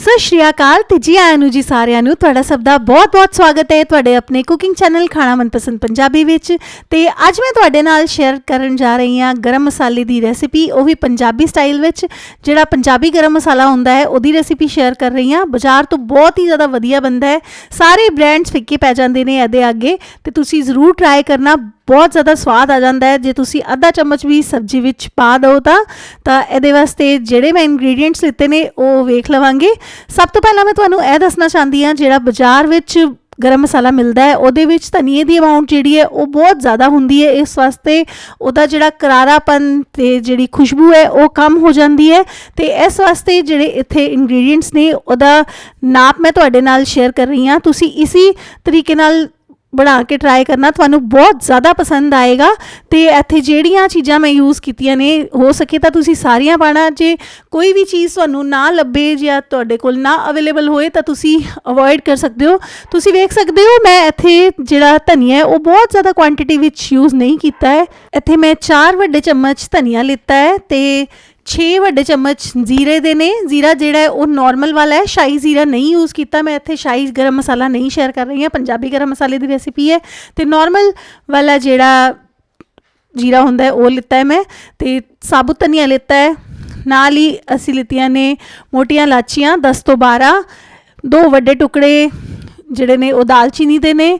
ਸਤਿ ਸ਼੍ਰੀ ਅਕਾਲ ਤੇ ਜੀ ਆਇਆਂ ਨੂੰ ਜੀ ਸਾਰਿਆਂ ਨੂੰ। ਤੁਹਾਡਾ ਸਭ ਦਾ ਬਹੁਤ-ਬਹੁਤ ਸਵਾਗਤ ਹੈ ਤੁਹਾਡੇ ਆਪਣੇ ਕੁਕਿੰਗ ਚੈਨਲ ਖਾਣਾ ਮਨਪਸੰਦ ਪੰਜਾਬੀ ਵਿੱਚ। ਤੇ ਅੱਜ ਮੈਂ ਤੁਹਾਡੇ ਨਾਲ ਸ਼ੇਅਰ ਕਰਨ ਜਾ ਰਹੀ ਹਾਂ ਗਰਮ ਮਸਾਲੇ ਦੀ ਰੈਸਿਪੀ ਉਹ ਵੀ ਪੰਜਾਬੀ ਸਟਾਈਲ ਵਿੱਚ। ਜਿਹੜਾ ਪੰਜਾਬੀ ਗਰਮ ਮਸਾਲਾ ਹੁੰਦਾ ਹੈ, ਉਹਦੀ ਰੈਸਿਪੀ ਸ਼ੇਅਰ ਕਰ ਰਹੀ ਹਾਂ। ਬਾਜ਼ਾਰ ਤੋਂ ਬਹੁਤ ਹੀ ਜ਼ਿਆਦਾ ਵਧੀਆ ਬਣਦਾ ਹੈ। ਸਾਰੇ ਬ੍ਰਾਂਡਸ ਫਿੱਕੇ ਪੈ ਜਾਂਦੇ ਨੇ ਇਹਦੇ ਅੱਗੇ। ਤੇ ਤੁਸੀਂ ਜ਼ਰੂਰ ਟਰਾਈ ਕਰਨਾ, ਬਹੁਤ ਜ਼ਿਆਦਾ ਸਵਾਦ ਆ ਜਾਂਦਾ ਹੈ। ਜੇ ਤੁਸੀਂ ਅੱਧਾ ਚਮਚ ਵੀ ਸਬਜ਼ੀ ਵਿੱਚ ਪਾ ਦਿਓ ਤਾਂ ਤਾਂ ਇਹਦੇ ਵਾਸਤੇ ਜਿਹੜੇ ਮੈਂ ਇੰਗਰੀਡੀਐਂਟਸ ਲਿੱਤੇ ਨੇ, ਉਹ ਵੇਖ ਲਵਾਂਗੇ। ਸਭ ਤੋਂ ਪਹਿਲਾਂ ਮੈਂ ਤੁਹਾਨੂੰ ਇਹ ਦੱਸਣਾ ਚਾਹੁੰਦੀ ਹਾਂ, ਜਿਹੜਾ ਬਾਜ਼ਾਰ ਵਿੱਚ ਗਰਮ ਮਸਾਲਾ ਮਿਲਦਾ ਹੈ, ਉਹਦੇ ਵਿੱਚ ਧਨੀਏ ਦੀ ਅਮਾਉਂਟ ਜਿਹੜੀ ਹੈ, ਉਹ ਬਹੁਤ ਜ਼ਿਆਦਾ ਹੁੰਦੀ ਹੈ। ਇਸ ਵਾਸਤੇ ਉਹਦਾ ਜਿਹੜਾ ਕਰਾਰਾਪਨ ਤੇ ਜਿਹੜੀ ਖੁਸ਼ਬੂ ਹੈ, ਉਹ ਕਮ ਹੋ ਜਾਂਦੀ ਹੈ ਤੇ ਇਸ ਵਾਸਤੇ ਜਿਹੜੇ ਇੱਥੇ ਇੰਗਰੀਡੀਐਂਟਸ ਨੇ, ਉਹਦਾ ਨਾਪ ਮੈਂ ਤੁਹਾਡੇ ਨਾਲ ਸ਼ੇਅਰ ਕਰ ਰਹੀ ਹਾਂ। ਤੁਸੀਂ ਇਸੇ ਤਰੀਕੇ ਨਾਲ ਬਣਾ ਕੇ ਟਰਾਈ ਕਰਨਾ ਤੁਹਾਨੂੰ ਬਹੁਤ ਜ਼ਿਆਦਾ ਪਸੰਦ ਆਏਗਾ ਤੇ ਇੱਥੇ ਜਿਹੜੀਆਂ ਚੀਜ਼ਾਂ ਮੈਂ ਯੂਜ਼ ਕੀਤੀਆਂ ਨੇ, ਹੋ ਸਕੇ ਤਾਂ ਤੁਸੀਂ ਸਾਰੀਆਂ ਪਾਣਾ ਜੇ ਕੋਈ ਵੀ ਚੀਜ਼ ਤੁਹਾਨੂੰ ਨਾ ਲੱਭੇ ਜਾਂ ਤੁਹਾਡੇ ਕੋਲ ਨਾ ਅਵੇਲੇਬਲ ਹੋਏ ਤਾਂ ਤੁਸੀਂ ਅਵੋਇਡ ਕਰ ਸਕਦੇ ਹੋ। ਤੁਸੀਂ ਵੇਖ ਸਕਦੇ ਹੋ, ਮੈਂ ਇੱਥੇ ਜਿਹੜਾ ਧਨੀਆ ਹੈ, ਉਹ ਬਹੁਤ ਜ਼ਿਆਦਾ ਕੁਆਂਟੀਟੀ ਵਿੱਚ ਯੂਜ਼ ਨਹੀਂ ਕੀਤਾ ਹੈ। ਇੱਥੇ ਮੈਂ 4 ਵੱਡੇ ਚਮਚ ਧਨੀਆ ਲਿੱਤਾ ਹੈ ਤੇ 6 ਵੱਡੇ ਚਮਚ ਜ਼ੀਰੇ ਦੇ ਨੇ। ਜ਼ੀਰਾ ਜਿਹੜਾ ਹੈ, ਉਹ ਨਾਰਮਲ ਵਾਲਾ ਹੈ। ਸ਼ਾਹੀ ਜ਼ੀਰਾ ਨਹੀਂ ਯੂਜ਼ ਕੀਤਾ। ਮੈਂ ਇੱਥੇ ਸ਼ਾਹੀ ਗਰਮ ਮਸਾਲਾ ਨਹੀਂ ਸ਼ੇਅਰ ਕਰ ਰਹੀ ਹਾਂ। ਪੰਜਾਬੀ ਗਰਮ ਮਸਾਲੇ ਦੀ ਰੈਸਿਪੀ ਹੈ। ਤੇ ਨਾਰਮਲ ਵਾਲਾ ਜਿਹੜਾ ਜੀਰਾ ਹੁੰਦਾ ਹੈ, ਉਹ ਲਿੱਤਾ ਹੈ ਮੈਂ। ਤੇ ਸਾਬੁਤ ਧਨੀਆ ਲਿੱਤਾ ਹੈ। ਨਾਲ ਹੀ ਅਸੀਂ ਲਿੱਤੀਆਂ ਨੇ ਮੋਟੀਆਂ ਲਾਚੀਆਂ 10 ਤੋਂ 12 ਦੋ ਵੱਡੇ ਟੁਕੜੇ ਜਿਹੜੇ ਨੇ, ਉਹ ਦਾਲਚੀਨੀ ਦੇ ਨੇ।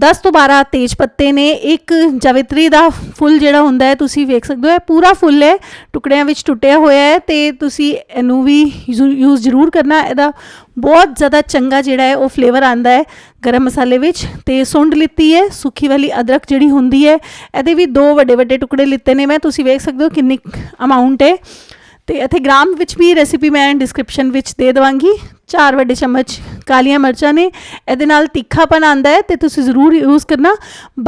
10 ਤੋਂ 12 ਤੇਜ ਪੱਤੇ ਨੇ, ਇੱਕ ਜਵਿਤਰੀ ਦਾ ਫੁੱਲ ਜਿਹੜਾ ਹੁੰਦਾ ਹੈ, ਤੁਸੀਂ ਵੇਖ ਸਕਦੇ ਹੋ, ਇਹ ਪੂਰਾ ਫੁੱਲ ਹੈ, ਟੁਕੜਿਆਂ ਵਿੱਚ ਟੁੱਟਿਆ ਹੋਇਆ ਹੈ ਤੇ ਤੁਸੀਂ ਇਹਨੂੰ ਵੀ ਯੂਜ਼ ਜ਼ਰੂਰ ਕਰਨਾ, ਇਹਦਾ ਬਹੁਤ ਜ਼ਿਆਦਾ ਚੰਗਾ ਜਿਹੜਾ ਹੈ, ਉਹ ਫਲੇਵਰ ਆਂਦਾ ਹੈ ਗਰਮ ਮਸਾਲੇ ਵਿੱਚ ਤੇ ਸੁੰਡ ਲਿੱਤੀ ਹੈ ਸੁੱਕੀ ਵਾਲੀ ਅਦਰਕ ਜਿਹੜੀ ਹੁੰਦੀ ਹੈ, ਇਹਦੇ ਵੀ ਦੋ ਵੱਡੇ ਵੱਡੇ ਟੁਕੜੇ ਲਿੱਤੇ ਨੇ, ਮੈਂ ਤੁਸੀਂ ਵੇਖ ਸਕਦੇ ਹੋ ਕਿੰਨੀ ਅਮਾਉਂਟ ਹੈ ਤੇ ਇੱਥੇ ਗ੍ਰਾਮ ਵਿੱਚ ਵੀ ਰੈਸਿਪੀ ਮੈਂ ਡਿਸਕ੍ਰਿਪਸ਼ਨ ਵਿੱਚ ਦੇ ਦਵਾਂਗੀ ਚਾਰ ਵੱਡੇ ਚਮਚ ਕਾਲੀਆਂ ਮਿਰਚਾਂ ਨੇ। ਇਹਦੇ ਨਾਲ ਤਿੱਖਾਪਨ ਆਂਦਾ ਹੈ ਤੇ ਤੁਸੀਂ ਜ਼ਰੂਰ ਯੂਜ਼ ਕਰਨਾ।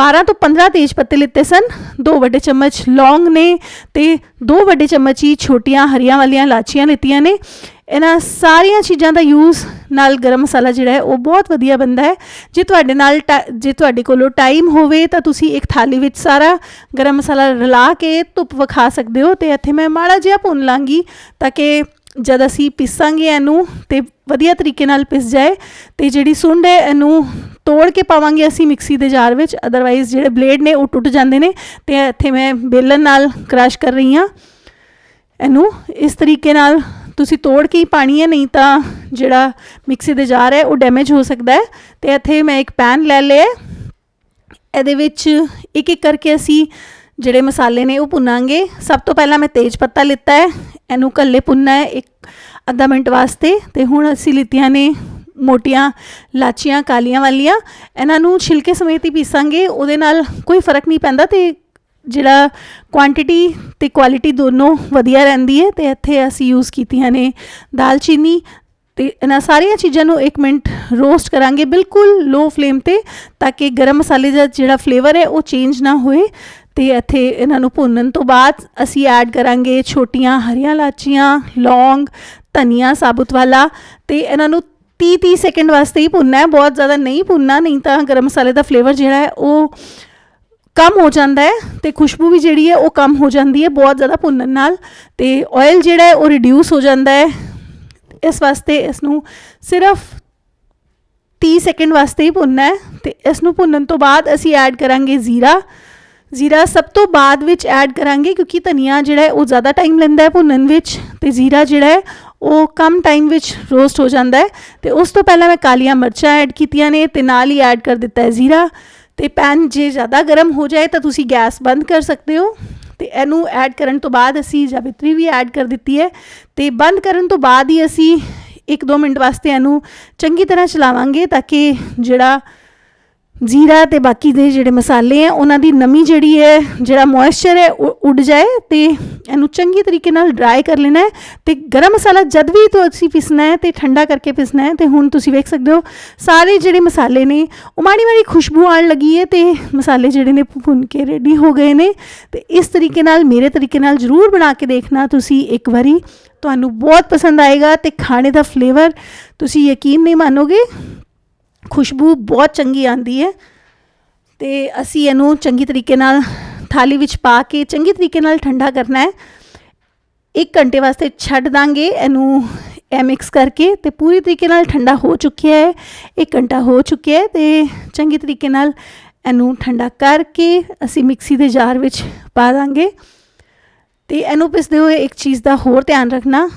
12 ਤੋਂ 15 ਤੇਜ ਪੱਤੇ ਲਿੱਤੇ ਸਨ। ਦੋ ਵੱਡੇ ਚਮਚ ਲੌਂਗ ਨੇ ਤੇ ਦੋ ਵੱਡੇ ਚਮਚ ਹੀ ਛੋਟੀਆਂ ਹਰੀਆਂ ਵਾਲੀਆਂ ਲਾਚੀਆਂ ਲਿੱਤੀਆਂ ਨੇ। ਇਹਨਾਂ ਸਾਰੀਆਂ ਚੀਜ਼ਾਂ ਦਾ ਯੂਜ਼ ਨਾਲ ਗਰਮ ਮਸਾਲਾ ਜਿਹੜਾ ਹੈ, ਉਹ ਬਹੁਤ ਵਧੀਆ ਬਣਦਾ ਹੈ। ਜੇ ਤੁਹਾਡੇ ਨਾਲ ਜੇ ਤੁਹਾਡੇ ਕੋਲੋਂ ਟਾਈਮ ਹੋਵੇ ਤਾਂ ਤੁਸੀਂ ਇੱਕ ਥਾਲੀ ਵਿੱਚ ਸਾਰਾ ਗਰਮ ਮਸਾਲਾ ਰਲਾ ਕੇ ਧੁੱਪ ਵਿਖਾ ਸਕਦੇ ਹੋ ਤੇ ਇੱਥੇ ਮੈਂ ਮਾੜਾ ਜਿਹਾ ਭੁੰਨ ਲਾਂਗੀ ਤਾਂ ਕਿ ਜਦ ਅਸੀਂ ਪੀਸਾਂਗੇ ਇਹਨੂੰ ਤੇ ਵਧੀਆ ਤਰੀਕੇ ਨਾਲ ਪਿਸ ਜਾਏ ਤੇ ਜਿਹੜੀ ਸੁੰਡ ਹੈ ਇਹਨੂੰ ਤੋੜ ਕੇ ਪਾਵਾਂਗੇ ਅਸੀਂ ਮਿਕਸੀ ਦੇ ਜਾਰ ਵਿੱਚ ਅਦਰਵਾਈਜ਼ ਜਿਹੜੇ ਬਲੇਡ ਨੇ ਉਹ ਟੁੱਟ ਜਾਂਦੇ ਨੇ ਤੇ ਇੱਥੇ ਮੈਂ ਬੇਲਨ ਨਾਲ ਕ੍ਰਸ਼ ਕਰ ਰਹੀ ਹਾਂ। ਇਹਨੂੰ ਇਸ ਤਰੀਕੇ ਨਾਲ ਤੁਸੀਂ ਤੋੜ ਕੇ ਹੀ ਪਾਣੀ ਹੈ, ਨਹੀਂ ਤਾਂ ਜਿਹੜਾ ਮਿਕਸੀ ਦੇ ਜਾਰ ਹੈ ਉਹ ਡੈਮੇਜ ਹੋ ਸਕਦਾ ਹੈ ਤੇ ਇੱਥੇ ਮੈਂ ਇੱਕ ਪੈਨ ਲੈ ਲਿਆ ਇਹਦੇ ਵਿੱਚ ਇੱਕ ਇੱਕ ਕਰਕੇ ਅਸੀਂ ਜਿਹੜੇ ਮਸਾਲੇ ਨੇ ਉਹ ਭੁੰਨਾਂਗੇ। ਸਭ ਤੋਂ ਪਹਿਲਾਂ ਮੈਂ ਤੇਜ ਪੱਤਾ ਲਿੱਤਾ ਹੈ। ਇਹਨੂੰ ਕੱਲੇ ਭੁੰਨਣਾ ਹੈ ਇੱਕ ਅੱਧਾ ਮਿੰਟ ਵਾਸਤੇ। ਤੇ ਹੁਣ ਅਸੀਂ ਲਿੱਤੀਆਂ ਨੇ ਮੋਟੀਆਂ ਲਾਚੀਆਂ, ਕਾਲੀਆਂ ਵਾਲੀਆਂ। ਇਹਨਾਂ ਨੂੰ ਛਿਲਕੇ ਸਮੇਤ ਹੀ ਪੀਸਾਂਗੇ। ਉਹਦੇ ਨਾਲ ਕੋਈ ਫ਼ਰਕ ਨਹੀਂ ਪੈਂਦਾ ਤੇ ਜਿਹੜਾ ਕੁਆਂਟੀਟੀ ਤੇ ਕੁਆਲਿਟੀ ਦੋਨੋਂ ਵਧੀਆ ਰਹਿੰਦੀ ਹੈ। ਤੇ ਇੱਥੇ ਅਸੀਂ ਯੂਜ਼ ਕੀਤੀਆਂ ਨੇ ਦਾਲਚੀਨੀ। ਤੇ ਇਹਨਾਂ ਸਾਰੀਆਂ ਚੀਜ਼ਾਂ ਨੂੰ 1 ਮਿੰਟ ਰੋਸਟ ਕਰਾਂਗੇ ਬਿਲਕੁਲ ਲੋ ਫਲੇਮ ਤੇ, ਤਾਂ ਕਿ ਗਰਮ ਮਸਾਲੇ ਦਾ ਜਿਹੜਾ ਫਲੇਵਰ ਹੈ ਉਹ ਚੇਂਜ ਨਾ ਹੋਏ। ਤੇ ਇੱਥੇ ਇਹਨਾਂ ਨੂੰ ਭੁੰਨਣ ਤੋਂ ਬਾਅਦ ਅਸੀਂ ਐਡ ਕਰਾਂਗੇ ਛੋਟੀਆਂ ਹਰੀਆਂ ਲਾਚੀਆਂ ਲੌਂਗ, ਧਨੀਆ ਸਾਬੁਤ ਵਾਲਾ ਤੇ ਇਹਨਾਂ ਨੂੰ 30 30 ਸੈਕਿੰਡ ਵਾਸਤੇ ਹੀ ਭੁੰਨਣਾ ਹੈ। ਬਹੁਤ ਜ਼ਿਆਦਾ ਨਹੀਂ ਭੁੰਨਣਾ, ਨਹੀਂ ਤਾਂ ਗਰਮ ਮਸਾਲੇ ਦਾ ਫਲੇਵਰ ਜਿਹੜਾ ਹੈ ਉਹ ਕਮ ਹੋ ਜਾਂਦਾ ਹੈ ਤੇ ਖੁਸ਼ਬੂ ਵੀ ਜਿਹੜੀ ਹੈ ਉਹ ਕਮ ਹੋ ਜਾਂਦੀ ਹੈ ਬਹੁਤ ਜ਼ਿਆਦਾ ਭੁੰਨਣ ਨਾਲ ਤੇ ਆਇਲ ਜਿਹੜਾ ਹੈ ਉਹ ਰਿਡਿਊਸ ਹੋ ਜਾਂਦਾ ਹੈ। ਇਸ ਵਾਸਤੇ ਇਸ ਨੂੰ ਸਿਰਫ 30 ਸੈਕਿੰਡ ਵਾਸਤੇ ਹੀ ਭੁੰਨਣਾ ਹੈ ਤੇ ਇਸ ਨੂੰ ਭੁੰਨਣ ਤੋਂ ਬਾਅਦ ਅਸੀਂ ਐਡ ਕਰਾਂਗੇ ਜ਼ੀਰਾ। ਜ਼ੀਰਾ ਸਭ ਤੋਂ ਬਾਅਦ ਵਿੱਚ ਐਡ ਕਰਾਂਗੇ ਕਿਉਂਕਿ ਧਨੀਆ ਜਿਹੜਾ ਹੈ ਉਹ ਜ਼ਿਆਦਾ ਟਾਈਮ ਲੈਂਦਾ ਹੈ ਭੁੰਨਣ ਵਿੱਚ ਤੇ ਜ਼ੀਰਾ ਜਿਹੜਾ ਹੈ ਉਹ ਕਮ ਟਾਈਮ ਵਿੱਚ ਰੋਸਟ ਹੋ ਜਾਂਦਾ ਹੈ ਤੇ ਉਸ ਤੋਂ ਪਹਿਲਾਂ ਮੈਂ ਕਾਲੀਆਂ ਮਿਰਚਾਂ ਐਡ ਕੀਤੀਆਂ ਨੇ ਤੇ ਨਾਲ ਹੀ ਐਡ ਕਰ ਦਿੱਤਾ ਹੈ ਜ਼ੀਰਾ ਤੇ ਪੈਨ ਜੇ ਜ਼ਿਆਦਾ ਗਰਮ ਹੋ ਜਾਏ ਤਾਂ ਤੁਸੀਂ ਗੈਸ ਬੰਦ ਕਰ ਸਕਦੇ ਹੋ ਤੇ ਇਹਨੂੰ ਐਡ ਕਰਨ ਤੋਂ ਬਾਅਦ ਅਸੀਂ ਜਾਵਿਤਰੀ ਵੀ ਐਡ ਕਰ ਦਿੱਤੀ ਹੈ ਤੇ ਬੰਦ ਕਰਨ ਤੋਂ ਬਾਅਦ ਹੀ ਅਸੀਂ 1-2 ਮਿੰਟ ਵਾਸਤੇ ਇਹਨੂੰ ਚੰਗੀ ਤਰ੍ਹਾਂ ਚਲਾਵਾਂਗੇ ਤਾਂ ਕਿ ਜਿਹੜਾ ਜ਼ੀਰਾ ਤੇ ਬਾਕੀ ਦੇ ਜਿਹੜੇ ਮਸਾਲੇ ਆ, ਉਹਨਾਂ ਦੀ ਨਮੀ ਜਿਹੜੀ ਹੈ, ਜਿਹੜਾ ਮੋਇਸਚਰ ਹੈ ਉਹ ਉੱਡ ਜਾਏ ਤੇ ਇਹਨੂੰ ਚੰਗੀ ਤਰੀਕੇ ਨਾਲ ਡਰਾਈ ਕਰ ਲੈਣਾ ਹੈ ਤੇ ਗਰਮ ਮਸਾਲਾ ਜਦ ਵੀ ਤੁਸੀਂ ਪਿਸਣਾ ਹੈ ਤੇ ਠੰਡਾ ਕਰਕੇ ਪਿਸਣਾ ਹੈ ਤੇ ਹੁਣ ਤੁਸੀਂ ਵੇਖ ਸਕਦੇ ਹੋ, ਸਾਰੇ ਜਿਹੜੇ ਮਸਾਲੇ ਨੇ, ਉਹ ਮਾੜੀ ਮਾੜੀ ਖੁਸ਼ਬੂ ਆਉਣ ਲੱਗੀ ਹੈ ਤੇ ਮਸਾਲੇ ਜਿਹੜੇ ਨੇ ਭੁੰਨ ਕੇ ਰੈਡੀ ਹੋ ਗਏ ਨੇ। ਤੇ ਇਸ ਤਰੀਕੇ ਨਾਲ, ਮੇਰੇ ਤਰੀਕੇ ਨਾਲ ਜ਼ਰੂਰ ਬਣਾ ਕੇ ਦੇਖਣਾ ਤੁਸੀਂ ਇੱਕ ਵਾਰੀ। ਤੁਹਾਨੂੰ ਬਹੁਤ ਪਸੰਦ ਆਏਗਾ ਤੇ ਖਾਣੇ ਦਾ ਫਲੇਵਰ ਤੁਸੀਂ ਯਕੀਨ ਨਹੀਂ ਮੰਨੋਗੇ। ਖੁਸ਼ਬੂ ਬਹੁਤ ਚੰਗੀ ਆਂਦੀ ਹੈ ਤੇ ਅਸੀਂ ਇਹਨੂੰ ਚੰਗੀ ਤਰੀਕੇ ਨਾਲ ਥਾਲੀ ਵਿੱਚ ਪਾ ਕੇ ਚੰਗੀ ਤਰੀਕੇ ਨਾਲ ਠੰਡਾ ਕਰਨਾ ਹੈ। 1 ਘੰਟੇ ਵਾਸਤੇ ਛੱਡ ਦਾਂਗੇ ਇਹਨੂੰ ਇਹ ਮਿਕਸ ਕਰਕੇ ਤੇ ਪੂਰੀ ਤਰੀਕੇ ਨਾਲ ਠੰਡਾ ਹੋ ਚੁੱਕਿਆ ਹੈ 1 ਘੰਟਾ ਹੋ ਚੁੱਕਿਆ ਹੈ ਤੇ ਚੰਗੀ ਤਰੀਕੇ ਨਾਲ ਇਹਨੂੰ ਠੰਡਾ ਕਰਕੇ ਅਸੀਂ ਮਿਕਸੀ ਦੇ ਜਾਰ ਵਿੱਚ ਪਾ ਦਾਂਗੇ। ਤੇ ਇਹਨੂੰ ਪਿਸਦੇ ਹੋਏ ਇੱਕ ਚੀਜ਼ ਦਾ ਹੋਰ ਧਿਆਨ ਰੱਖਣਾ,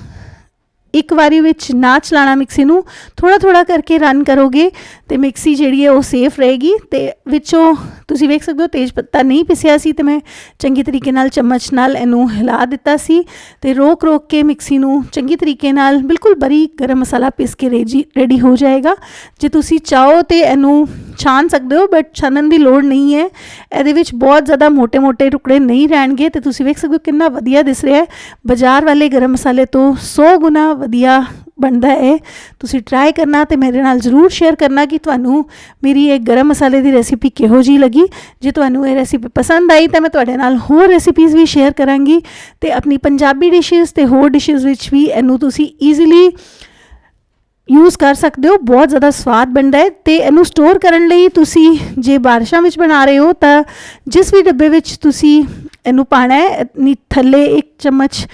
ਇੱਕ ਵਾਰੀ ਵਿੱਚ ਨਾ ਚਲਾਣਾ ਮਿਕਸੀ ਨੂੰ ਥੋੜਾ ਥੋੜਾ ਕਰਕੇ ਰਨ ਕਰੋਗੇ ਤੇ ਮਿਕਸੀ ਜਿਹੜੀ ਹੈ ਉਹ ਸੇਫ ਰਹੇਗੀ ਤੇ ਵਿੱਚੋਂ ਤੁਸੀਂ ਵੇਖ ਸਕਦੇ ਹੋ ਤੇਜ ਪੱਤਾ ਨਹੀਂ ਪਿਸਿਆ ਸੀ ਤੇ ਮੈਂ ਚੰਗੀ ਤਰੀਕੇ ਨਾਲ ਚਮਚ ਨਾਲ ਇਹਨੂੰ ਹਿਲਾ ਦਿੱਤਾ ਸੀ ਤੇ ਰੋਕ ਰੋਕ ਕੇ ਮਿਕਸੀ ਨੂੰ ਚੰਗੀ ਤਰੀਕੇ ਨਾਲ ਬਿਲਕੁਲ ਬਰੀਕ ਗਰਮ ਮਸਾਲਾ ਪਿਸ ਕੇ ਰੈਡੀ ਹੋ ਜਾਏਗਾ। ਜੇ ਤੁਸੀਂ ਚਾਹੋ ਤੇ ਇਹਨੂੰ ਛਾਨ ਸਕਦੇ ਹੋ ਬਟ ਛਾਨਣ ਦੀ ਲੋੜ ਨਹੀਂ ਹੈ। ਇਹਦੇ ਵਿੱਚ ਬਹੁਤ ਜ਼ਿਆਦਾ ਮੋٹے-ਮੋٹے ਟੁਕੜੇ ਨਹੀਂ ਰਹਿਣਗੇ ਤੇ ਤੁਸੀਂ ਵੇਖ ਸਕਦੇ ਹੋ ਕਿੰਨਾ ਵਧੀਆ ਦਿਸ ਰਿਹਾ ਹੈ। ਬਾਜ਼ਾਰ ਵਾਲੇ ਗਰਮ ਮਸਾਲੇ ਤੋਂ 100 ਗੁਣਾ ਵਧੀਆ ਬਣਦਾ ਹੈ। ਤੁਸੀਂ ਟਰਾਈ ਕਰਨਾ ਤੇ ਮੇਰੇ ਨਾਲ ਜ਼ਰੂਰ ਸ਼ੇਅਰ ਕਰਨਾ ਕਿ ਤੁਹਾਨੂੰ ਮੇਰੀ ਇਹ ਗਰਮ ਮਸਾਲੇ ਦੀ ਰੈਸਿਪੀ ਕਿਹੋ ਜੀ ਲੱਗੀ। ਜੇ ਤੁਹਾਨੂੰ ਇਹ ਰੈਸਿਪੀ ਪਸੰਦ ਆਈ ਤਾਂ ਮੈਂ ਤੁਹਾਡੇ ਨਾਲ ਹੋਰ ਰੈਸਿਪੀਜ਼ ਵੀ ਸ਼ੇਅਰ ਕਰਾਂਗੀ ਤੇ ਆਪਣੀ ਪੰਜਾਬੀ ਡਿਸ਼ਸ ਤੇ ਹੋਰ ਡਿਸ਼ਸ ਵਿੱਚ ਵੀ ਇਹਨੂੰ ਤੁਸੀਂ ਈਜ਼ੀਲੀ ਯੂਜ਼ ਕਰ ਸਕਦੇ ਹੋ। ਬਹੁਤ ਜ਼ਿਆਦਾ ਸਵਾਦ ਬਣਦਾ ਹੈ ਤੇ ਇਹਨੂੰ ਸਟੋਰ ਕਰਨ ਲਈ ਤੁਸੀਂ ਜੇ ਬਾਰਿਸ਼ਾਂ ਵਿੱਚ ਬਣਾ ਰਹੇ ਹੋ ਤਾਂ ਜਿਸ ਵੀ ਡੱਬੇ ਵਿੱਚ ਤੁਸੀਂ ਇਹਨੂੰ ਪਾਣਾ ਹੈ ਥੱਲੇ ਇੱਕ ਚਮਚ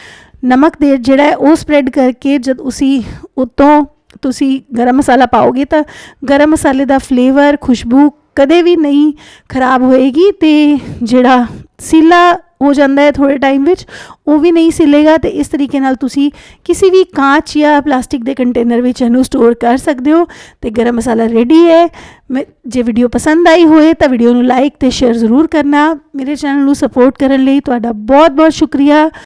ਨਮਕ ਦੇ ਜਿਹੜਾ ਉਹ ਸਪਰੈਡ ਕਰਕੇ ਜਦ ਤੁਸੀਂ ਉਤੋਂ ਤੁਸੀਂ ਗਰਮ ਮਸਾਲਾ ਪਾਓਗੇ ਤਾਂ ਗਰਮ ਮਸਾਲੇ ਦਾ ਫਲੇਵਰ ਖੁਸ਼ਬੂ ਕਦੇ ਵੀ ਨਹੀਂ ਖਰਾਬ ਹੋਏਗੀ ਤੇ ਜਿਹੜਾ ਸੀਲਾ ਹੋ ਜਾਂਦਾ ਹੈ ਥੋੜੇ ਟਾਈਮ ਵਿੱਚ, ਉਹ ਵੀ ਨਹੀਂ ਸਿਲੇਗਾ ਤੇ ਇਸ ਤਰੀਕੇ ਨਾਲ ਤੁਸੀਂ ਕਿਸੇ ਵੀ ਕਾਂਚ ਜਾਂ ਪਲਾਸਟਿਕ ਦੇ ਕੰਟੇਨਰ ਵਿੱਚ ਇਹਨੂੰ ਸਟੋਰ ਕਰ ਸਕਦੇ ਹੋ ਤੇ ਗਰਮ ਮਸਾਲਾ ਰੈਡੀ ਹੈ। ਮੈਂ, ਜੇ ਵੀਡੀਓ ਪਸੰਦ ਆਈ ਹੋਏ ਤਾਂ ਵੀਡੀਓ ਨੂੰ ਲਾਈਕ ਤੇ ਸ਼ੇਅਰ ਜ਼ਰੂਰ ਕਰਨਾ। ਮੇਰੇ ਚੈਨਲ ਨੂੰ ਸਪੋਰਟ ਕਰਨ ਲਈ ਤੁਹਾਡਾ ਬਹੁਤ ਬਹੁਤ ਸ਼ੁਕਰੀਆ।